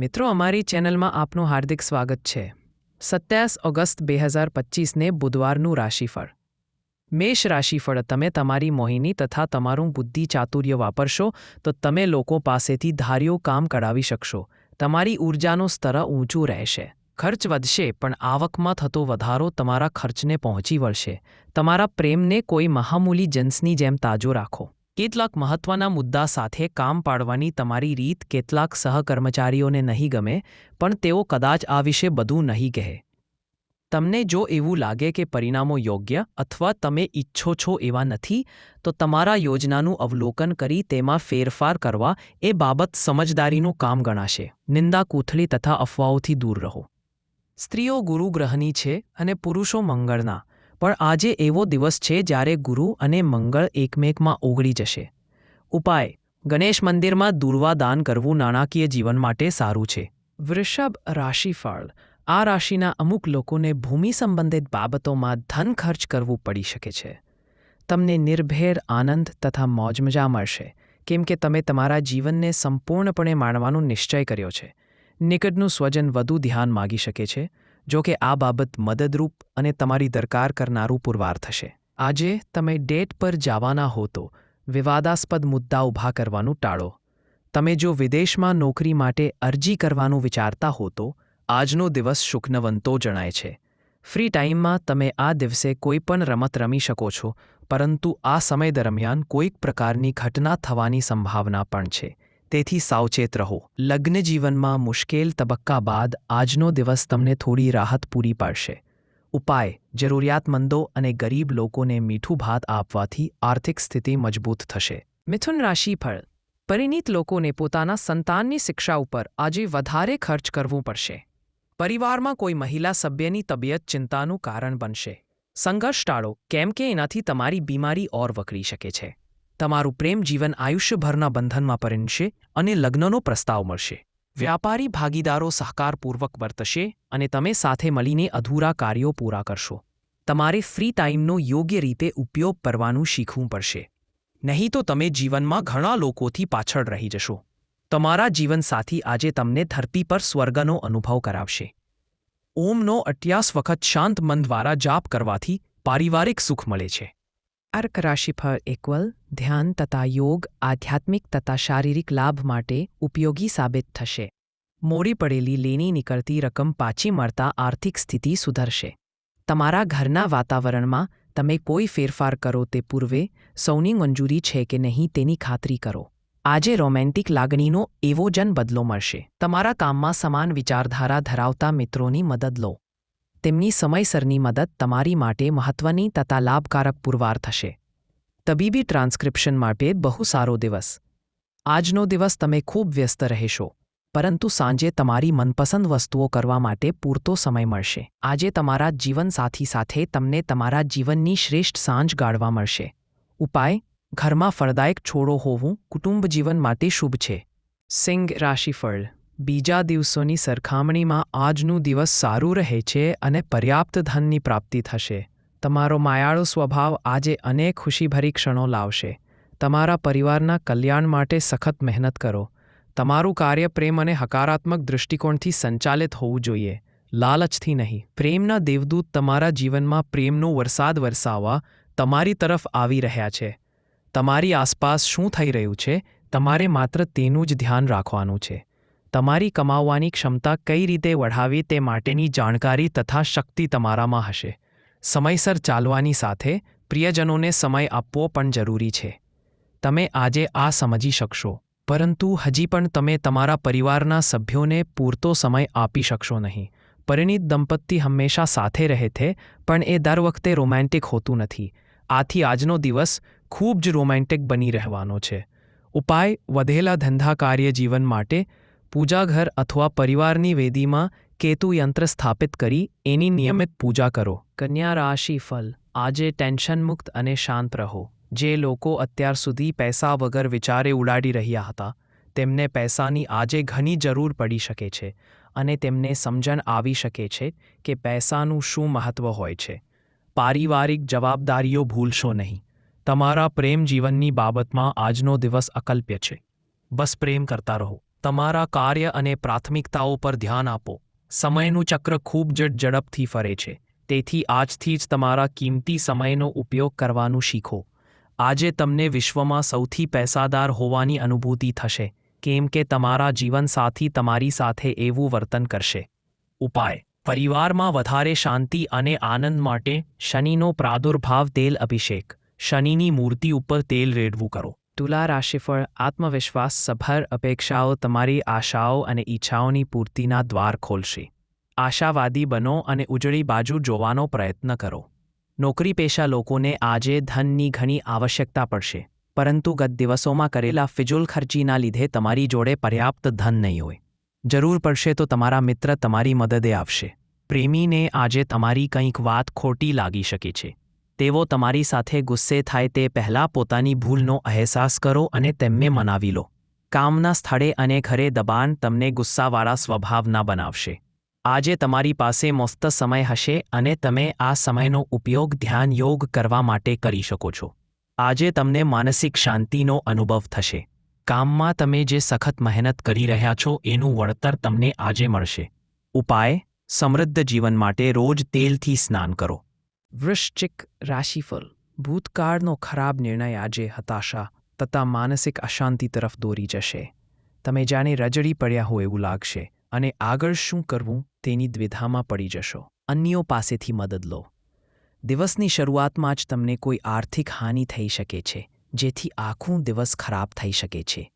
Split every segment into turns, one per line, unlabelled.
મિત્રો, અમારી ચેનલમાં આપનું હાર્દિક સ્વાગત છે. સત્યાવીસ ઓગસ્ટ બે હજાર પચીસને બુધવારનું રાશિફળ. મેષ રાશિફળ તમે તમારી મોહિની તથા તમારું બુદ્ધિ ચાતુર્ય વાપરશો, તો તમે લોકો પાસેથી ધાર્યો કામ કઢાવી શકશો. તમારી ઊર્જાનું સ્તર ઊંચું રહેશે. ખર્ચ વધશે, પણ આવકમાં થતો વધારો તમારા ખર્ચને પહોંચી વળશે. તમારા પ્રેમને કોઈ મહામૂલી જન્સની જેમ તાજો રાખો. કેટલાક મહત્વના મુદ્દા સાથે કામ પાડવાની તમારી રીત કેટલાક સહકર્મચારીઓને નહીં ગમે, પણ તેઓ કદાચ આ વિશે બધું નહીં કહે. તમને જો એવું લાગે કે પરિણામો યોગ્ય અથવા તમે ઈચ્છો છો એવા નથી, તો તમારા યોજનાનું અવલોકન કરી તેમાં ફેરફાર કરવા એ બાબત સમજદારીનું કામ ગણાશે. નિંદા કૂથળી તથા અફવાઓથી દૂર રહો. સ્ત્રીઓ ગુરુગ્રહની છે અને પુરુષો મંગળના. પણ આજે એવો દિવસ છે જ્યારે ગુરુ અને મંગળ એકમેકમાં ઓગળી જશે. ઉપાય, ગણેશ મંદિરમાં દુર્વા દાન કરવું નાણાકીય જીવન માટે સારું છે. વૃષભ રાશિફળ, આ રાશિના અમુક લોકોને ભૂમિ સંબંધિત બાબતોમાં ધન ખર્ચ કરવું પડી શકે છે. તમને નિર્ભેર આનંદ તથા મોજમજા મળશે, કેમ કે તમે તમારા જીવનને સંપૂર્ણપણે માણવાનો નિશ્ચય કર્યો છે. નિકટનું સ્વજન વધુ ધ્યાન માગી શકે છે જો કે આ બાબત મદદરૂપ અને તમારી દરકાર કરનારું પુરવાર થશે. આજે તમે ડેટ પર જવાના હો તો વિવાદાસ્પદ મુદ્દા ઊભા કરવાનું ટાળો. તમે જો વિદેશમાં નોકરી માટે અરજી કરવાનું વિચારતા હો તો આજનો દિવસ શુકનવંતો જણાય છે. ફ્રી ટાઈમમાં તમે આ દિવસે કોઈ પણ રમત રમી શકો છો, પરંતુ આ સમય દરમિયાન કોઈક પ્રકારની ઘટના થવાની સંભાવના પણ છે. તેથી સાવચેત રહો. લગ્ન જીવનમાં મુશ્કેલ તબક્કા બાદ આજનો દિવસ તમને થોડી રાહત પૂરી પાડશે. ઉપાય, જરૂરિયાતમંદો અને ગરીબ લોકોને મીઠું ભાત આપવાથી આર્થિક સ્થિતિ મજબૂત થશે. મિથુન રાશિ ફળ. પરિણીત લોકોને પોતાના સંતાનની શિક્ષા ઉપર આજે વધારે ખર્ચ કરવું પડશે. પરિવારમાં કોઈ મહિલા સભ્યની તબિયત ચિંતાનું કારણ બનશે. સંઘર્ષ ટાળો, કેમ કે એનાથી તમારી બીમારી ઓર વકરી શકે છે. તમારું પ્રેમ જીવન આયુષ્યભરના બંધનમાં પરિણશે અને લગ્નનો પ્રસ્તાવ મળશે. વ્યાપારી ભાગીદારો સહકારપૂર્વક વર્તશે અને તમે સાથે મળીને અધૂરા કાર્યો પૂરા કરશો. તમારે ફ્રી ટાઈમનો યોગ્ય રીતે ઉપયોગ કરવાનું શીખવું પડશે. નહીં તો તમે જીવનમાં ઘણા લોકોથી પાછળ રહી જશો. તમારા જીવનસાથી આજે તમને ધરતી પર સ્વર્ગનો અનુભવ કરાવશે. ઓમનો અટ્યાસ વખત શાંત મન દ્વારા જાપ કરવાથી પારિવારિક સુખ મળે છે. અર્ક રાશિ પર ઇક્વલ ધ્યાન તથા યોગ આધ્યાત્મિક તથા શારીરિક લાભ માટે ઉપયોગી સાબિત થશે. મોડી પડેલી લેની નીકળતી રકમ પાછી મળતા આર્થિક સ્થિતિ સુધરશે. તમારા ઘરના વાતાવરણમાં તમે કોઈ ફેરફાર કરો તે પૂર્વે સૌની મંજૂરી છે કે નહીં તેની ખાતરી કરો. આજે રોમેન્ટિક લાગણીનો એવો જન બદલો મળશે. તમારા કામમાં સમાન વિચારધારા ધરાવતા મિત્રોની મદદ લો. તેમની સમયસરની મદદ તમારી માટે મહત્વની તથા લાભકારક પુરવાર થશે. તબીબી ટ્રાન્સક્રિપ્શન માટે બહુ સારો દિવસ. આજનો દિવસ તમે ખૂબ વ્યસ્ત રહેશો, પરંતુ સાંજે તમારી મનપસંદ વસ્તુઓ કરવા માટે પૂરતો સમય મળશે. આજે તમારા જીવનસાથી સાથે તમને તમારા જીવનની શ્રેષ્ઠ સાંજ ગાળવા મળશે. ઉપાય, ઘરમાં ફળદાયક છોડો હોવું કુટુંબ જીવન માટે શુભ છે. સિંગ રાશિફળ બીજા દિવસોની સરખામણીમાં આજનું દિવસ સારું રહે છે અને પર્યાપ્ત ધનની પ્રાપ્તિ થશે. તમારો માયાળો સ્વભાવ આજે અનેક ખુશીભરી ક્ષણો લાવશે. તમારા પરિવારના કલ્યાણ માટે સખત મહેનત કરો. તમારું કાર્ય પ્રેમ અને હકારાત્મક દૃષ્ટિકોણથી સંચાલિત હોવું જોઈએ. લાલચથી નહીં. પ્રેમના દેવદૂત તમારા જીવનમાં પ્રેમનો વરસાદ વરસાવવા તમારી તરફ આવી રહ્યા છે. તમારી આસપાસ શું થઈ રહ્યું છે? તમારે માત્ર તેનું જ ધ્યાન રાખવાનું છે. તમારી કમાવવાની ક્ષમતા કઈ રીતે વઢાવી તે માટેની જાણકારી તથા શક્તિ તમારામાં હશે. સમયસર ચાલવાની સાથે પ્રિયજનોને સમય આપવો પણ જરૂરી છે. તમે આજે આ સમજી શકશો, પરંતુ હજી પણ તમે તમારા પરિવારના સભ્યોને પૂરતો સમય આપી શકશો નહીં. પરિણીત દંપતી હંમેશા સાથે રહે છે, પણ એ દર વખતે રોમેન્ટિક હોતું નથી. આથી આજનો દિવસ ખૂબ જ રોમેન્ટિક બની રહેવાનો છે. ઉપાય, વધેલા ધંધા કાર્ય જીવન માટે પૂજાઘર અથવા પરિવારની વેદીમાં કેતુ યંત્ર સ્થાપિત કરી એની નિયમિત પૂજા કરો. કન્યા રાશિ ફલ. આજે ટેન્શન મુક્ત અને શાંત રહો. જે લોકો અત્યાર સુધી પૈસા વગર વિચારે ઉડાડી રહ્યા હતા, તેમને પૈસાની આજે ઘણી જરૂર પડી શકે છે અને તેમને સમજણ આવી શકે છે કે પૈસાનું શું મહત્વ હોય છે. પારિવારિક જવાબદારીઓ ભૂલશો નહીં. તમારા પ્રેમ જીવનની બાબતમાં આજનો દિવસ અકલ્પ્ય છે. બસ પ્રેમ કરતા રહો. તમારા કાર્ય અને પ્રાથમિકતાઓ પર ધ્યાન આપો. સમયનું ચક્ર ખૂબ જ ઝડપથી ફરે છે. તેથી આજથી જ તમારા કિંમતી સમયનો ઉપયોગ કરવાનું શીખો. આજે તમને વિશ્વમાં સૌથી પૈસાદાર હોવાની અનુભૂતિ થશે. કેમ કે તમારા જીવનસાથી તમારી સાથે એવું વર્તન કરશે. ઉપાય. પરિવારમાં વધારે શાંતિ અને આનંદ માટે શનિનો પ્રાદુર્ભાવ તેલ અભિષેક. શનિની મૂર્તિ ઉપર તેલ રેડવું કરો. તુલા રાશિફળ આત્મવિશ્વાસ સભર અપેક્ષાઓ તમારી આશાઓ અને ઈચ્છાઓની પૂર્તિના દ્વાર ખોલશે. આશાવાદી બનો અને ઉજળી બાજુ જોવાનો પ્રયત્ન કરો. નોકરી પેશા લોકોને આજે ધનની ઘણી આવશ્યકતા પડશે, પરંતુ ગત દિવસોમાં કરેલા ફિજુલ ખર્ચીના લીધે તમારી જોડે પર્યાપ્ત ધન નહીં હોય. જરૂર પડશે તો તમારા મિત્ર તમારી મદદે આવશે. પ્રેમીને આજે તમારી કંઈક વાત ખોટી લાગી શકે છે. તેઓ તમારી સાથે ગુસ્સે થાય તે પહેલાં પોતાની ભૂલનો અહેસાસ કરો અને તેમને મનાવી લો. કામના સ્થળે અને ઘરે દબાણ તમને ગુસ્સાવાળા સ્વભાવના બનાવશે. આજે તમારી પાસે મસ્ત સમય હશે અને તમે આ સમયનો ઉપયોગ ધ્યાન યોગ કરવા માટે કરી શકો છો. આજે તમને માનસિક શાંતિનો અનુભવ થશે. કામમાં તમે જે સખત મહેનત કરી રહ્યા છો એનું વળતર તમને આજે મળશે. ઉપાય, સમૃદ્ધ જીવન માટે રોજ તેલથી સ્નાન કરો. વૃશ્ચિક રાશિફળ. ભૂતકાળનો ખરાબ નિર્ણય આજે હતાશા તથા માનસિક અશાંતિ તરફ દોરી જશે. તમે જાણે રજડી પડ્યા હોય એવું લાગશે અને આગળ શું કરવું તેની દ્વિધામાં પડી જશો. અન્યો પાસેથી મદદ લો. દિવસની શરૂઆતમાં જ તમને કોઈ આર્થિક હાનિ થઈ શકે છે, જેથી આખું દિવસ ખરાબ થઈ શકે છે.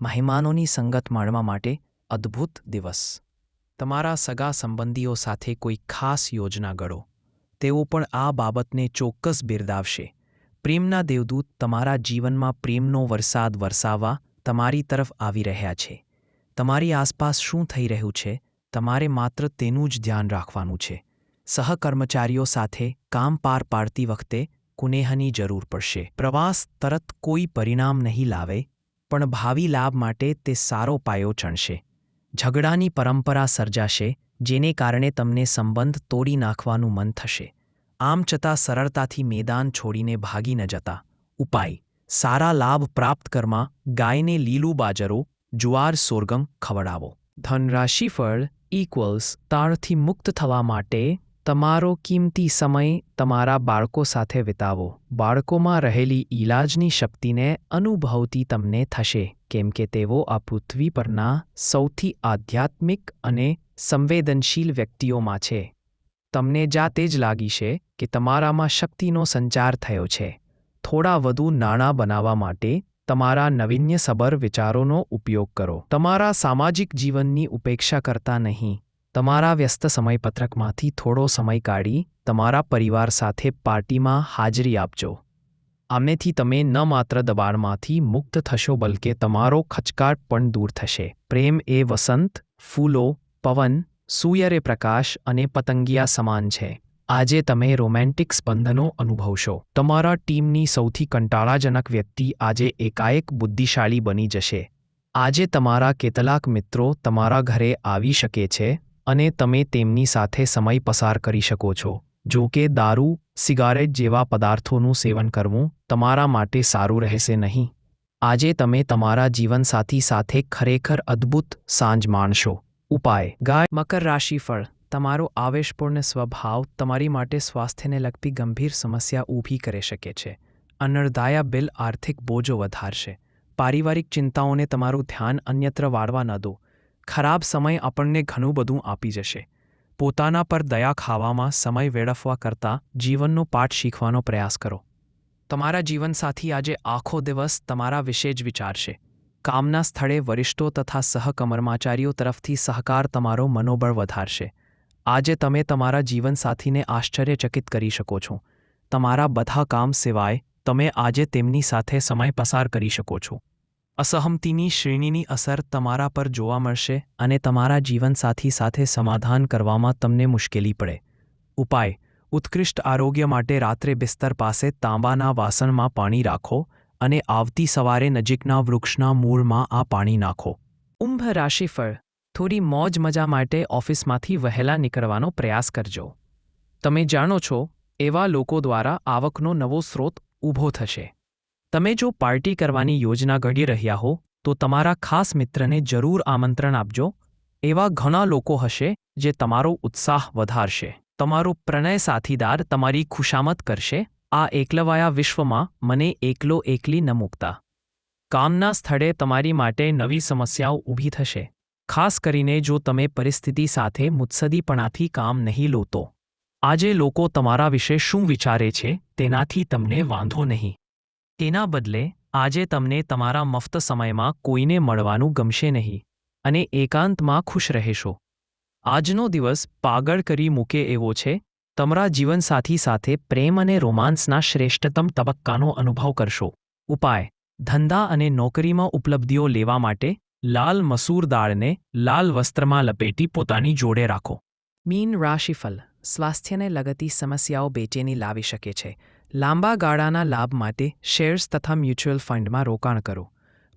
મહેમાનોની સંગત માણવા માટે અદ્ભુત દિવસ. તમારા સગા સંબંધીઓ સાથે કોઈ ખાસ યોજના ઘડો તેઓ પણ આ બાબતને ચોક્કસ બિરદાવશે. પ્રેમના દેવદૂત તમારા જીવનમાં પ્રેમનો વરસાદ વરસાવવા તમારી તરફ આવી રહ્યા છે. તમારી આસપાસ શું થઈ રહ્યું છે, તમારે માત્ર તેનું જ ધ્યાન રાખવાનું છે. સહકર્મચારીઓ સાથે કામ પાર પાડતી વખતે કુનેહની જરૂર પડશે. પ્રવાસ તરત કોઈ પરિણામ નહીં લાવે, પણ ભાવિ લાભ માટે તે સારો પાયો ચણશે. ઝઘડાની પરંપરા સર્જાશે જેને કારણે તમને સંબંધ તોડી નાખવાનું મન થશે. આમ છતાં સરળતાથી મેદાન છોડીને ભાગી ન જતા. ઉપાય. સારા લાભ પ્રાપ્ત કરવા ગાયને લીલું બાજરો, જુવાર સોરગમ ખવડાવો. ધનરાશિફળ ઇક્વલ્સ તાળથી મુક્ત થવા માટે તમારો કિંમતી સમય તમારા બાળકો સાથે વિતાવો. બાળકોમાં રહેલી ઈલાજની શક્તિને અનુભવતી તમને થશે, કેમ કે તેઓ આ પૃથ્વી પરના સૌથી આધ્યાત્મિક અને સંવેદનશીલ વ્યક્તિઓમાં છે. તમને જાતે જ લાગી છે કે તમારામાં શક્તિનો સંચાર થયો છે. થોડા વધુ નાણાં બનાવવા માટે તમારા નવીન્યસભર વિચારોનો ઉપયોગ કરો. તમારા સામાજિક જીવનની ઉપેક્ષા કરતા નહીં. તમારા વ્યસ્ત સમયપત્રકમાંથી થોડો સમય કાઢી તમારા પરિવાર સાથે પાર્ટીમાં હાજરી આપજો. આમેથી તમે ન માત્ર દબાણમાંથી મુક્ત થશો, બલકે તમારો ખચકાટ પણ દૂર થશે. પ્રેમ એ વસંત, ફૂલો પવન, સૂર્યરે પ્રકાશ અને પતંગિયા સમાન છે. આજે તમે રોમેન્ટિક સ્પંદનો અનુભવશો. તમારા ટીમની સૌથી કંટાળાજનક વ્યક્તિ આજે એકાએક બુદ્ધિશાળી બની જશે. આજે તમારા કેટલાક મિત્રો તમારા ઘરે આવી શકે છે અને તમે તેમની સાથે સમય પસાર કરી શકો છો. જો કે દારૂ, સિગારેટ જેવા પદાર્થોનું સેવન કરવું તમારા માટે સારું રહેશે નહીં. આજે તમે તમારા જીવનસાથી સાથે ખરેખર અદ્ભુત સાંજ માણશો. ઉપાય. ગાય, મકર રાશિફળ તમારો આવેશપૂર્ણ સ્વભાવ તમારી માટે સ્વાસ્થ્યને લગતી ગંભીર સમસ્યા ઊભી કરી શકે છે. અનર્દાયા બિલ આર્થિક બોજો વધારશે. પારિવારિક ચિંતાઓને તમારું ધ્યાન અન્યત્ર વાળવા ન દો. ખરાબ સમય આપણને ઘણું બધું આપી જશે. પોતાના પર દયા ખાવામાં સમય વેડફવા કરતાં જીવનનો પાઠ શીખવાનો પ્રયાસ કરો. તમારા જીવનસાથી આજે આખો દિવસ તમારા વિશે જ વિચારશે. કામના સ્થળે વરિષ્ઠો તથા સહકર્મચારીઓ તરફથી સહકાર તમારો મનોબળ વધારશે. આજે તમે તમારા જીવનસાથીને આશ્ચર્યચકિત કરી શકો છો. તમારા બધા કામ સિવાય તમે આજે તેમની સાથે સમય પસાર કરી શકો છો. અસહમતિની શ્રેણીની અસર તમારા પર જોવા મળશે અને તમારા જીવનસાથી સાથે સમાધાન કરવામાં તમને મુશ્કેલી પડે. ઉપાય, ઉત્કૃષ્ટ આરોગ્ય માટે રાત્રે બિસ્તર પાસે તાંબાના વાસણમાં પાણી રાખો. અને આવતી સવારે નજીકના વૃક્ષના મૂળમાં આ પાણી નાખો. ઉંભ રાશિફળ. થોડી મોજ મજા માટે ઓફિસમાંથી વહેલા નીકળવાનો પ્રયાસ કરજો. તમે જાણો છો, એવા લોકો દ્વારા આવકનો નવો સ્રોત ઊભો થશે. તમે જો પાર્ટી કરવાની યોજના ઘડી રહ્યા હો, તો તમારા ખાસ મિત્રને જરૂર આમંત્રણ આપજો. એવા ઘણા લોકો હશે, જે તમારો ઉત્સાહ વધારશે. તમારો પ્રણય સાથીદાર તમારી ખુશામત કરશે. આ એકલવાયા વિશ્વમાં મને એકલો એકલી ન મૂકતા. કામના સ્થળે તમારી માટે નવી સમસ્યાઓ ઊભી થશે. ખાસ કરીને જો તમે પરિસ્થિતિ સાથે મુત્સદીપણાથી કામ નહીં લો તો આજે લોકો તમારા વિશે શું વિચારે છે તેનાથી તમને વાંધો નહીં. તેના બદલે, આજે તમને તમારા મફત સમયમાં કોઈને મળવાનું ગમશે નહીં અને એકાંતમાં ખુશ રહેશો. આજનો દિવસ પાગળ કરી મૂકે એવો છે તમારા જીવનસાથી સાથે પ્રેમ અને રોમાન્સના શ્રેષ્ઠતમ તબક્કાનો અનુભવ કરશો. ઉપાય. ધંધા અને નોકરીમાં ઉપલબ્ધિઓ લેવા માટે લાલ મસૂર દાળને લાલ વસ્ત્રમાં લપેટી પોતાની જોડે રાખો. મીન રાશિફલ સ્વાસ્થ્યને લગતી સમસ્યાઓ બેચેની લાવી શકે છે. લાંબા ગાળાના લાભ માટે શેર્સ તથા મ્યુચ્યુઅલ ફંડમાં રોકાણ કરો.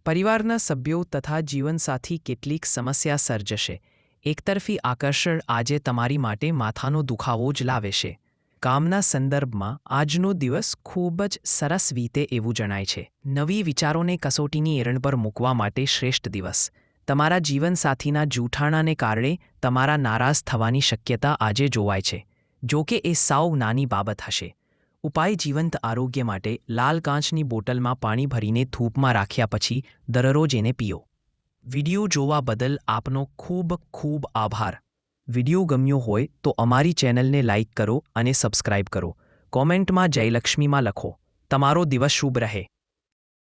પરિવારના સભ્યો તથા જીવનસાથી કેટલીક સમસ્યા સર્જશે. એકતરફી આકર્ષણ આજે તમારી માટે માથાનો દુખાવો જ લાવે છે. કામના સંદર્ભમાં આજનો દિવસ ખૂબ જ સરસ રીતે એવું જણાય છે. નવી વિચારોને કસોટીની એરણ પર મૂકવા માટે શ્રેષ્ઠ દિવસ. તમારા જીવનસાથીના જૂઠાણાને કારણે તમારા નારાજ થવાની શક્યતા આજે જોવાય છે. જો કે એ સાવ નાની બાબત હશે. ઉપાય જીવંત આરોગ્ય માટે લાલ કાચની બોટલમાં પાણી ભરીને થૂપમાં રાખ્યા પછી દરરોજ એને પીઓ. વિડિયો જોવા બદલ આપનો ખૂબ ખૂબ આભાર. વિડિયો ગમ્યો હોય તો અમારી ચેનલને લાઇક કરો અને સબસ્ક્રાઇબ કરો. કોમેન્ટમાં જયલક્ષ્મીમાં લખો. તમારો દિવસ શુભ રહે.